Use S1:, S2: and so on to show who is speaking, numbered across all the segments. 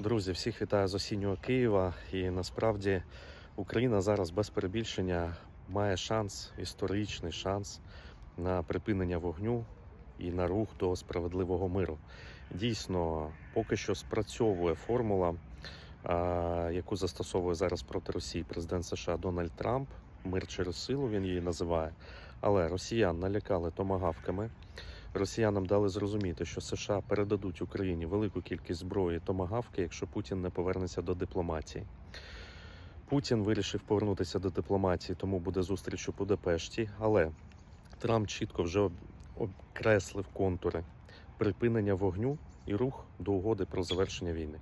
S1: Друзі, всіх вітаю з осіннього Києва. І насправді Україна зараз без перебільшення має шанс, історичний шанс на припинення вогню і на рух до справедливого миру. Дійсно, поки що спрацьовує формула, яку застосовує зараз проти Росії президент США Дональд Трамп. Мир через силу він її називає. Але росіян налякали томагавками. Росіянам дали зрозуміти, що США передадуть Україні велику кількість зброї томагавки, якщо Путін не повернеться до дипломатії. Путін вирішив повернутися до дипломатії, тому буде зустріч у Будапешті. Але Трамп чітко вже обкреслив контури припинення вогню і рух до угоди про завершення війни.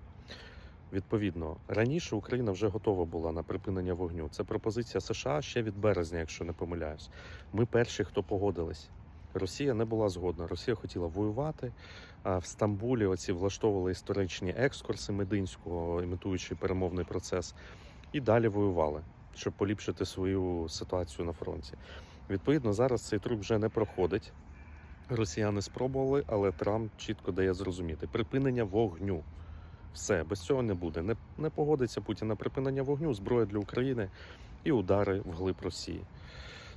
S1: Відповідно, раніше Україна вже готова була на припинення вогню. Це пропозиція США ще від березня, якщо не помиляюсь. Ми перші, хто погодились. Росія не була згодна. Росія хотіла воювати. А в Стамбулі оці влаштовували історичні екскурси Мединського, імітуючи перемовний процес, і далі воювали, щоб поліпшити свою ситуацію на фронті. Відповідно, зараз цей труп вже не проходить. Росіяни спробували, але Трамп чітко дає зрозуміти припинення вогню. Все, без цього не буде. Не, не погодиться Путін на припинення вогню, зброя для України і удари вглиб Росії.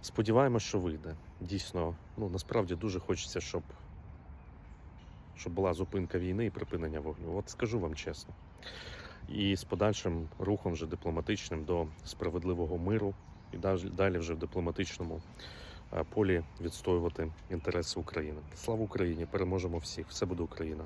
S1: Сподіваємось, що вийде. Дійсно, ну насправді дуже хочеться, щоб, щоб була зупинка війни і припинення вогню. От скажу вам чесно. І з подальшим рухом вже дипломатичним до справедливого миру, і далі, вже в дипломатичному е, полі відстоювати інтереси України. Слава Україні! Переможемо всіх! Все буде Україна!